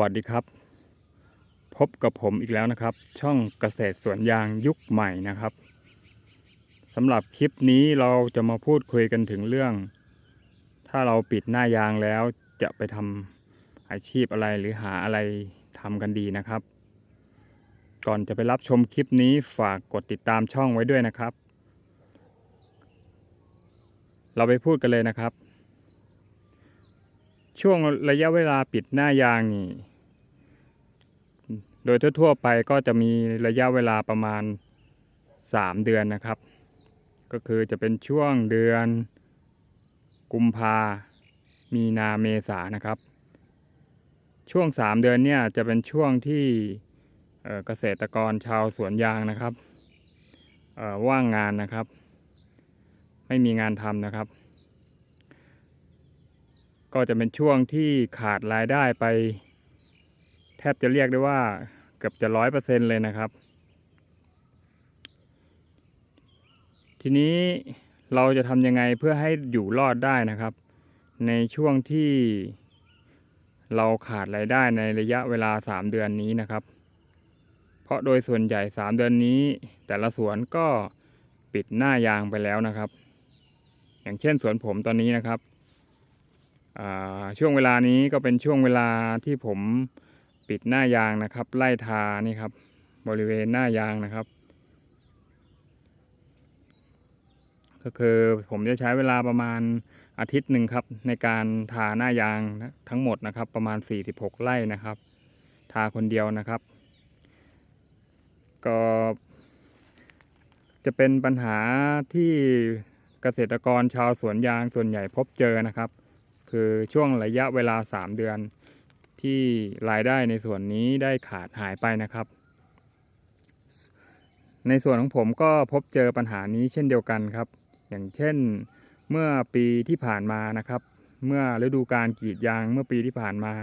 วัสดีครับ พบกับผมอีกแล้วนะครับ ช่องเกษตรสวนยางยุคใหม่นะครับสำหรับคลิปนี้เราจะมาพูดคุยกันถึงเรื่อง ถ้าเราปิดหน้ายางแล้วจะไปทำอาชีพอะไรหรือหาอะไรทำกันดีนะครับ ก่อนจะไปรับชมคลิปนี้ฝากกดติดตามช่องไว้ด้วยนะครับ เราไปพูดกันเลยนะครับ ช่วงระยะเวลาปิดหน้ายางนี่ โดยทั่วๆไปก็จะมีระยะเวลาประมาณ 3 เดือนนะครับ ก็คือจะเป็นช่วงเดือน กุมภา มีนาเมษานะครับ ช่วง 3 เดือนเนี่ยจะเป็นช่วงที่เกษตรกรชาวสวนยางนะครับว่างงานนะครับ ไม่มีงานทำนะครับ ก็จะเป็นช่วงที่ขาดรายได้ไป แทบจะเรียกได้ว่าเกือบจะร้อยเปอร์เซ็นเลยนะครับ ทีนี้เราจะทำยังไงเพื่อให้อยู่รอดได้นะครับ ในช่วงที่เราขาดรายได้ในระยะเวลา 3 เดือนนี้นะครับ เพราะโดยส่วนใหญ่ 3 เดือนนี้ แต่ละสวนก็ปิดหน้ายางไปแล้วนะครับ อย่างเช่นสวนผมตอนนี้นะครับ ช่วงเวลานี้ก็เป็นช่วงเวลาที่ผมปิดหน้ายางนะครับ ไล่ทานี่ครับ บริเวณหน้ายางนะครับ ก็คือผมจะใช้เวลาประมาณอาทิตย์หนึ่งครับ ในการทาหน้ายางทั้งหมดนะครับ ประมาณ 46 ไร่นะครับ ทาคนเดียวนะครับ ก็ จะเป็นปัญหาที่เกษตรกรชาวสวนยางส่วนใหญ่พบเจอนะครับ คือช่วงระยะเวลา 3 เดือน ที่รายได้ในส่วนนี้ได้ขาดหายไปนะครับ ในส่วนของผมก็พบเจอปัญหานี้เช่นเดียวกันครับ อย่างเช่นเมื่อปีที่ผ่านมานะครับ เมื่อฤดูการกรีดยางเมื่อปีที่ผ่านมา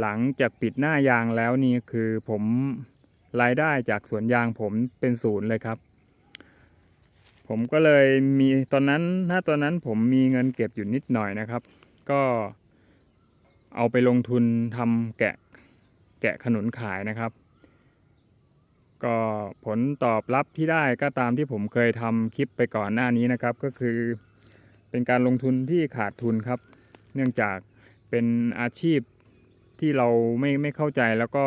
หลังจากปิดหน้ายางแล้วนี่คือผมรายได้จากสวนยางผมเป็นศูนย์เลยครับ ผมก็เลยมีตอนนั้นถ้าตอนนั้นผมมีเงินเก็บอยู่นิดหน่อยนะครับ ก็เอาไปลงทุนทำแกะแกะขนุนขายนะครับ ก็ผลตอบรับที่ได้ก็ตามที่ผมเคยทำคลิปไปก่อนหน้านี้นะครับ ก็คือเป็นการลงทุนที่ขาดทุนครับ เนื่องจากเป็นอาชีพที่เราไม่ไม่เข้าใจแล้วก็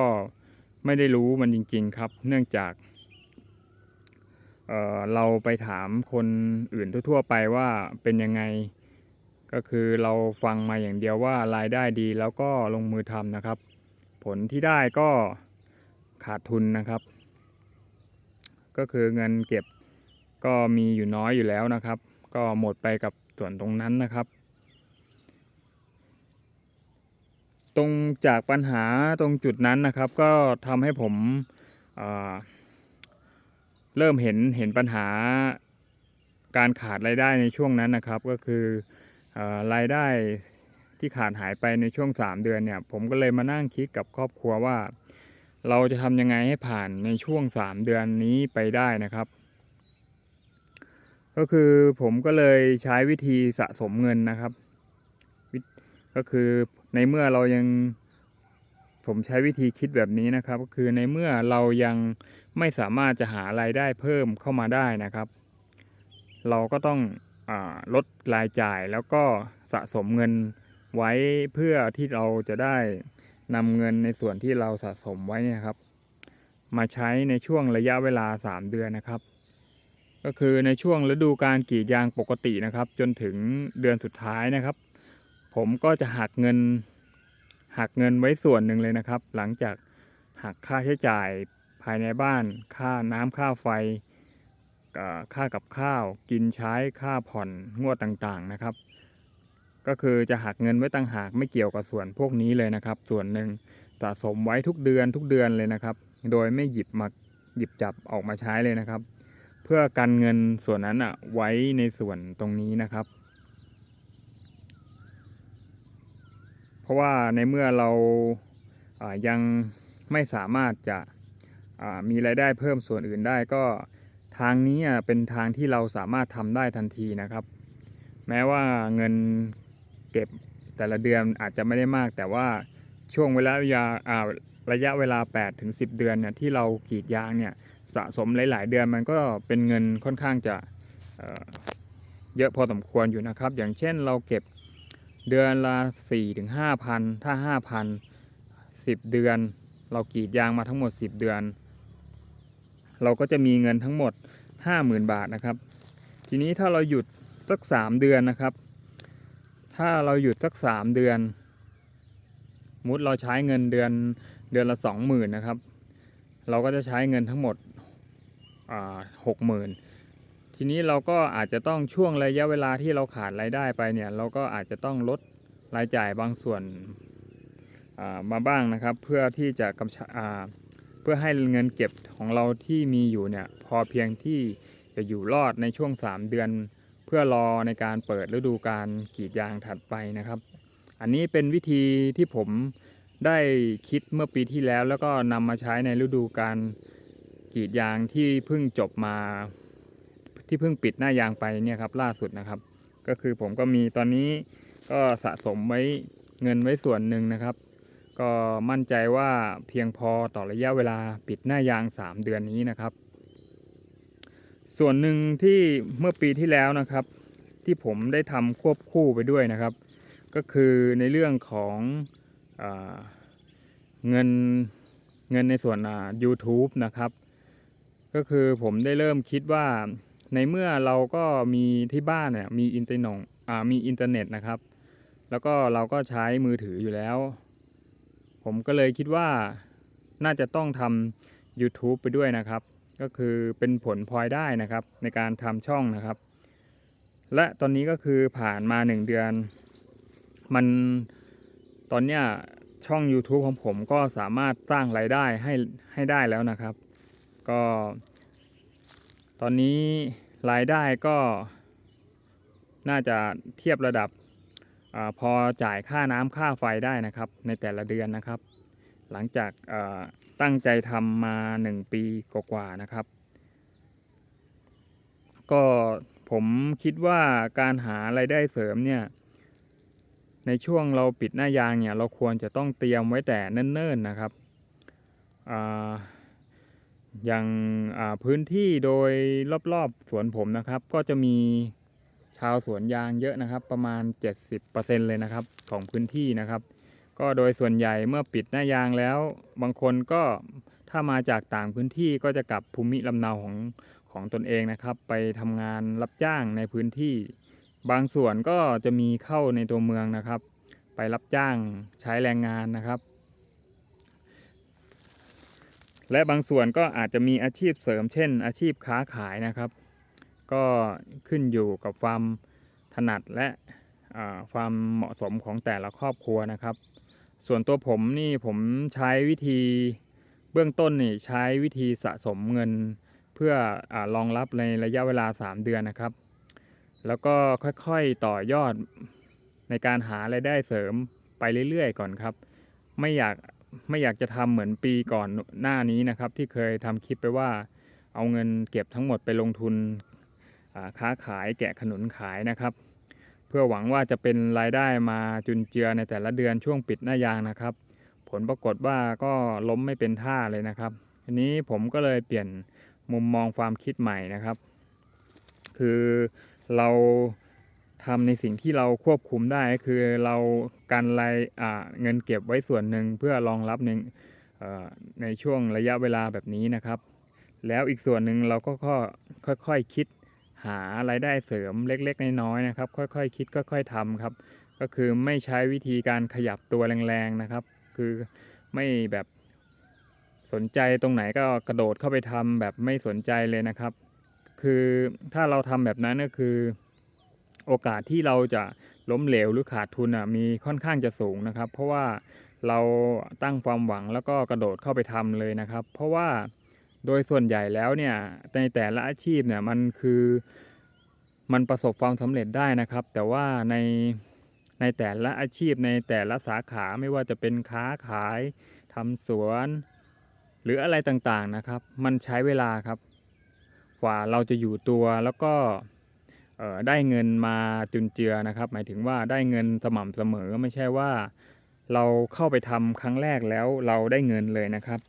ไม่ได้รู้มันจริง ๆครับ เนื่องจากเออเราไปถามคนอื่นทั่ว ๆ ไปว่าเป็นยังไง ก็คือเราฟังมาอย่างเดียวว่ารายได้ดีแล้วก็ลงมือทำนะครับ ผลที่ได้ก็ขาดทุนนะครับ ก็คือเงินเก็บก็มีอยู่น้อยอยู่แล้วนะครับ ก็หมดไปกับส่วนตรงนั้นนะครับ ตรงจากปัญหาตรงจุดนั้นนะครับ ก็ทำให้ผมอ่าเริ่มเห็นเห็นปัญหาการขาดรายได้ในช่วงนั้นนะครับ ก็คือ รายได้ที่ขาดหายไปในช่วง 3 เดือนเนี่ย ผมก็เลยมานั่งคิดกับครอบครัวว่า เราจะทำยังไงให้ผ่านในช่วง 3 เดือนนี้ไปได้นะครับ ก็คือผมก็เลยใช้วิธีสะสมเงินนะครับ ก็คือในเมื่อเรายังผมใช้วิธีคิดแบบนี้นะครับ ก็คือในเมื่อเรายังไม่สามารถจะหารายได้เพิ่มเข้ามาได้นะครับ เราก็ต้อง ลดรายจ่ายแล้วก็สะสมเงินไว้เพื่อที่เราจะได้นำเงินในส่วนที่เราสะสมไว้เนี่ยครับ มาใช้ในช่วงระยะเวลา 3 เดือนนะครับ ก็คือในช่วงฤดูการกรีดยางปกตินะครับ จนถึงเดือนสุดท้ายนะครับ ผมก็จะหักเงินหักเงินไว้ส่วนหนึ่งเลยนะครับ หลังจากหักค่าใช้จ่ายภายในบ้าน ค่าน้ำค่าไฟ ค่ากับข้าวกินใช้ค่าผ่อนงวดต่างๆนะครับ ก็คือจะหักเงินไว้ต่างหากไม่เกี่ยวกับส่วนพวกนี้เลยนะครับ ส่วนหนึ่งสะสมไว้ทุกเดือนทุกเดือนเลยนะครับ โดยไม่หยิบมาหยิบจับออกมาใช้เลยนะครับ เพื่อกันเงินส่วนนั้นอะไว้ในส่วนตรงนี้นะครับ เพราะว่าในเมื่อเราายังไม่สามารถจะมีรายได้เพิ่มส่วนอื่นได้ก็ ทางนี้อะเป็นทางที่เราสามารถทำได้ทันทีนะครับ แม้ว่าเงินเก็บแต่ละเดือนอาจจะไม่ได้มาก แต่ว่าช่วงเวลาระยะอ่าระยะเวลา 8 ถึง 10 เดือนเนี่ยที่เรากรีดยางเนี่ยสะสมหลาย ๆ เดือนมันก็เป็นเงินค่อนข้างจะเเยอะพอสมควรอยู่นะครับ อย่างเช่นเราเก็บเดือนละ 4 ถึง 5,000 ถ้า 5,000 10 เดือน เรากรีดยางมาทั้งหมด 10 เดือน เราก็จะมีเงินทั้งหมด 50,000 บาทนะครับ ทีนี้ถ้าเราหยุดสัก 3 เดือนนะครับ ถ้าเราหยุดสัก 3 เดือน มุดเราใช้เงินเดือนเดือนละ 20,000นะครับ เราก็จะใช้เงินทั้งหมดหกหมื่นทีนี้เราก็อาจจะต้องช่วงระยะเวลาที่เราขาดรายได้ไปเนี่ย เราก็อาจจะต้องลดรายจ่ายบางส่วนามาบ้างนะครับ เพื่อที่จะกำชับ เพื่อให้เงินเก็บของเราที่มีอยู่เนี่ยพอเพียงที่จะอยู่รอดในช่วง 3 เดือน เพื่อรอในการเปิดฤดูการกรีดยางถัดไปนะครับ อันนี้เป็นวิธีที่ผมได้คิดเมื่อปีที่แล้วแล้วก็นำมาใช้ในฤดูการกรีดยางที่เพิ่งจบมา ที่เพิ่งปิดหน้ายางไปเนี่ยครับล่าสุดนะครับ ก็คือผมก็มีตอนนี้ก็สะสมไว้เงินไว้ส่วนหนึ่งนะครับ ก็มั่นใจว่าเพียงพอต่อระยะเวลาปิดหน้ายาง 3 เดือนนี้นะครับ ส่วนหนึ่งที่เมื่อปีที่แล้วนะครับ ที่ผมได้ทำควบคู่ไปด้วยนะครับ ก็คือในเรื่องของอเงินเงินในส่วน YouTube นะครับ ก็คือผมได้เริ่มคิดว่าในเมื่อเราก็มีที่บ้านเนี่ยมีอินเทอร์เน็ตอ่ามีอินเทอร์เน็ตนะครับ แล้วก็เราก็ใช้มือถืออยู่แล้ว ผมก็เลยคิดว่าน่าจะต้องทำ YouTube ไปด้วยนะครับ ก็คือเป็นผลพลอยได้นะครับ ในการทำช่องนะครับ และตอนนี้ก็คือผ่านมา 1 เดือน มันตอนเนี้ยช่อง YouTube ของผมก็สามารถสร้างรายได้ให้ให้ได้แล้วนะครับ ก็ ตอนนี้รายได้ก็น่าจะเทียบระดับ อพอจ่ายค่าน้ำค่าไฟได้นะครับ ในแต่ละเดือนนะครับ หลังจากตั้งใจทำมา 1 ปีกว่าๆนะครับ ก็ผมคิดว่าการหาไรายได้เสริมเนี่ย ในช่วงเราปิดหน้ายางเนี่ย เราควรจะต้องเตรียมไว้แต่เนิ่นๆนะครับออย่างพื้นที่โดยรอบๆสวนผมนะครับ ก็จะมีาวสวนยางเยอะนะครับ ประมาณ 70%เลยนะครับของพื้นที่นะครับ ก็โดยส่วนใหญ่เมื่อปิดหน้ายางแล้ว บางคนก็ถ้ามาจากต่างพื้นที่ก็จะกลับภูมิลำเนาของของตนเองนะครับ ไปทำงานรับจ้างในพื้นที่ บางส่วนก็จะมีเข้าในตัวเมืองนะครับ ไปรับจ้างใช้แรงงานนะครับ และบางส่วนก็อาจจะมีอาชีพเสริมเช่น อาชีพค้าขายนะครับ ก็ขึ้นอยู่กับความถนัดและความเหมาะสมของแต่ละครอบครัวนะครับ ส่วนตัวผมนี่ผมใช้วิธีเบื้องต้นนี่ใช้วิธีสะสมเงิน เพื่ออรองรับในระยะเวลา 3 เดือนนะครับ แล้วก็ค่อยๆต่อยอดในการหารายได้เสริมไปเรื่อยๆ ก่อนครับ ไม่อยากไม่อยากจะทำเหมือนปีก่อนหน้านี้นะครับ ที่เคยทำคลิปไปว่าเอาเงินเก็บทั้งหมดไปลงทุน ค้าขายแกะขนุนขายนะครับ เพื่อหวังว่าจะเป็นรายได้มาจุนเจือในแต่ละเดือนช่วงปิดหน้ายางนะครับ ผลปรากฏว่าก็ล้มไม่เป็นท่าเลยนะครับทีนี้ผมก็เลยเปลี่ยนมุมมองความคิดใหม่นะครับ คือเราทำในสิ่งที่เราควบคุมได้คือเราการรายเงินเก็บไว้ส่วนหนึ่งเพื่อรองรับในเอ่อในช่วงระยะเวลาแบบนี้นะครับ แล้วอีกส่วนหนึ่งเราก็ค่อยๆคิด หารายได้เสริมเล็กๆ น้อยๆนะครับ ค่อยๆคิดค่อยๆทำครับ ก็คือไม่ใช้วิธีการขยับตัวแรงๆนะครับ คือไม่แบบสนใจตรงไหนก็กระโดดเข้าไปทำแบบไม่สนใจเลยนะครับ คือถ้าเราทำแบบนั้นก็คือ โอกาสที่เราจะล้มเหลวหรือขาดทุนอะมีค่อนข้างจะสูงนะครับ เพราะว่าเราตั้งความหวังแล้วก็กระโดดเข้าไปทำเลยนะครับ เพราะว่า โดยส่วนใหญ่แล้วเนี่ยในแต่ละอาชีพเนี่ยมันคือมันประสบความสำเร็จได้นะครับ แต่ว่าในในแต่ละอาชีพในแต่ละสาขาไม่ว่าจะเป็นค้าขายทำสวน หรืออะไรต่างๆนะครับ มันใช้เวลาครับ กว่าเราจะอยู่ตัวแล้วก็ได้เงินมาจุนเจือนะครับ หมายถึงว่าได้เงินสม่ำเสมอไม่ใช่ว่าเราเข้าไปทำครั้งแรกแล้วเราได้เงินเลยนะครับ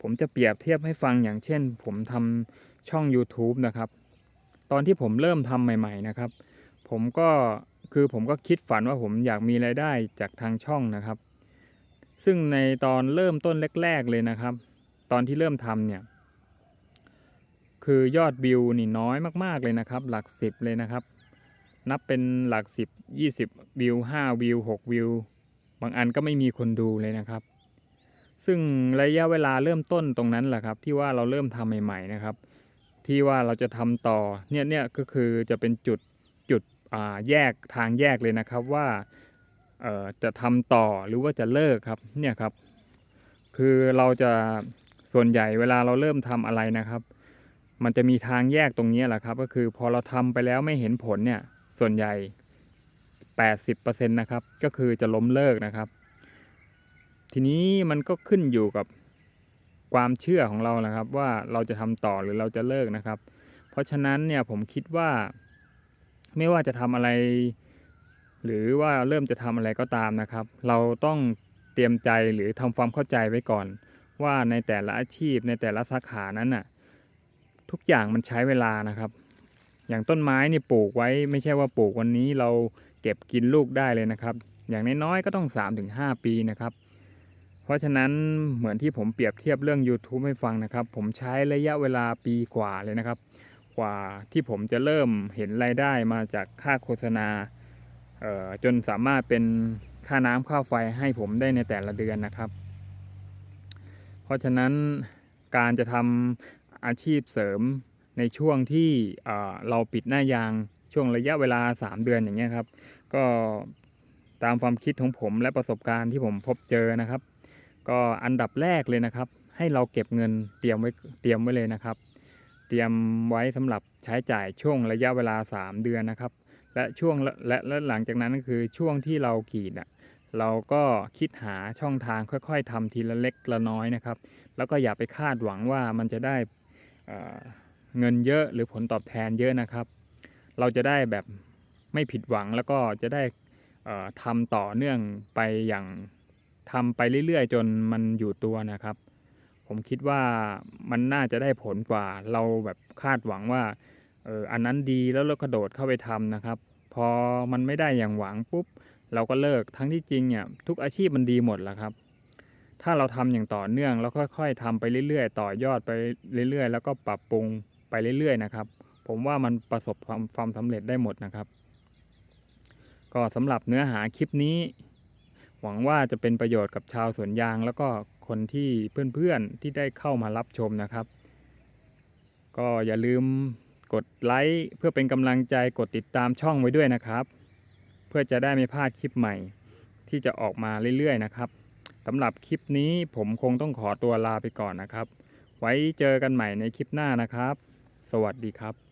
ผมจะเปรียบเทียบให้ฟังอย่างเช่น ผมทำช่อง YouTube นะครับ ตอนที่ผมเริ่มทำใหม่ ๆ นะครับ ผมก็คือผมก็คิดฝันว่าผมอยากมีรายได้จากทางช่องนะครับ ซึ่งในตอนเริ่มต้นแรก ๆ เลยนะครับ ตอนที่เริ่มทำเนี่ย คือยอดวิวนี่น้อยมากๆเลยนะครับ หลักสิบเลยนะครับ นับเป็นหลักสิบยี่สิบวิวห้าวิวหกวิว บางอันก็ไม่มีคนดูเลยนะครับ ซึ่งระยะเวลาเริ่มต้นตรงนั้นแหละครับ ที่ว่าเราเริ่มทำใหม่ๆนะครับ ที่ว่าเราจะทำต่อเนี่ยเนี่ยก็คือจะเป็นจุดจุดอ่าแยกทางแยกเลยนะครับว่าเอ่อจะทำต่อหรือว่าจะเลิกครับเนี่ยครับ คือเราจะส่วนใหญ่เวลาเราเริ่มทำอะไรนะครับ มันจะมีทางแยกตรงนี้แหละครับ ก็คือพอเราทำไปแล้วไม่เห็นผลเนี่ยส่วนใหญ่ 80%นะครับก็คือจะล้มเลิกนะครับ ทีนี้มันก็ขึ้นอยู่กับความเชื่อของเราแหละครับ ว่าเราจะทำต่อหรือเราจะเลิกนะครับ เพราะฉะนั้นเนี่ยผมคิดว่าไม่ว่าจะทำอะไร หรือว่าเริ่มจะทำอะไรก็ตามนะครับ เราต้องเตรียมใจหรือทำความเข้าใจไว้ก่อน ว่าในแต่ละอาชีพ ในแต่ละสาขานั้นน่ะทุกอย่างมันใช้เวลานะครับ อย่างต้นไม้นี่ปลูกไว้ไม่ใช่ว่าปลูกวันนี้เราเก็บกินลูกได้เลยนะครับ อย่างน้อยๆก็ต้อง 3-5 ปีนะครับ เพราะฉะนั้นเหมือนที่ผมเปรียบเทียบเรื่อง YouTube ให้ฟังนะครับ ผมใช้ระยะเวลาปีกว่าเลยนะครับ กว่าที่ผมจะเริ่มเห็นรายได้มาจากค่าโฆษณาจนสามารถเป็นค่าน้ำค่าไฟให้ผมได้ในแต่ละเดือนนะครับ เพราะฉะนั้นการจะทำอาชีพเสริมในช่วงที่เเราปิดหน้ายางช่วงระยะเวลา 3 เดือนอย่างเงี้ยครับ ก็ตามความคิดของผมและประสบการณ์ที่ผมพบเจอนะครับ ก็อันดับแรกเลยนะครับ ให้เราเก็บเงินเตรียมไว้เตรียมไว้เลยนะครับ เตรียมไว้สำหรับใช้จ่ายช่วงระยะเวลา 3 เดือนนะครับ และช่วงและและและหลังจากนั้นก็คือช่วงที่เรากรีดอะเราก็คิดหาช่องทางค่อย ๆทำทีละเล็กละน้อยนะครับ แล้วก็อย่าไปคาดหวังว่ามันจะได้เงินเยอะหรือผลตอบแทนเยอะนะครับ เราจะได้แบบไม่ผิดหวังแล้วก็จะได้ทำต่อเนื่องไปอย่าง ทำไปเรื่อยๆ จนมันอยู่ตัวนะครับ ผมคิดว่ามันน่าจะได้ผลกว่าเราแบบคาดหวังว่าเอออันนั้นดีแล้วเรากระโดดเข้าไปทำนะครับ พอมันไม่ได้อย่างหวังปุ๊บ เราก็เลิกทั้งที่จริงเนี่ยทุกอาชีพมันดีหมดแหละครับ ถ้าเราทำอย่างต่อเนื่องแล้วค่อย ๆทำไปเรื่อยๆ ต่อยอดไปเรื่อยๆ แล้วก็ปรับปรุงไปเรื่อยๆนะครับ ผมว่ามันประสบความความสำเร็จได้หมดนะครับ ก็สำหรับเนื้อหาคลิปนี้ หวังว่าจะเป็นประโยชน์กับชาวสวนยาง แล้วก็คนที่เพื่อนๆที่ได้เข้ามารับชมนะครับ ก็อย่าลืมกดไลค์เพื่อเป็นกำลังใจกดติดตามช่องไว้ด้วยนะครับ เพื่อจะได้ไม่พลาดคลิปใหม่ ที่จะออกมาเรื่อยๆนะครับสำหรับคลิปนี้ผมคงต้องขอตัวลาไปก่อนนะครับ ไว้เจอกันใหม่ในคลิปหน้านะครับ สวัสดีครับ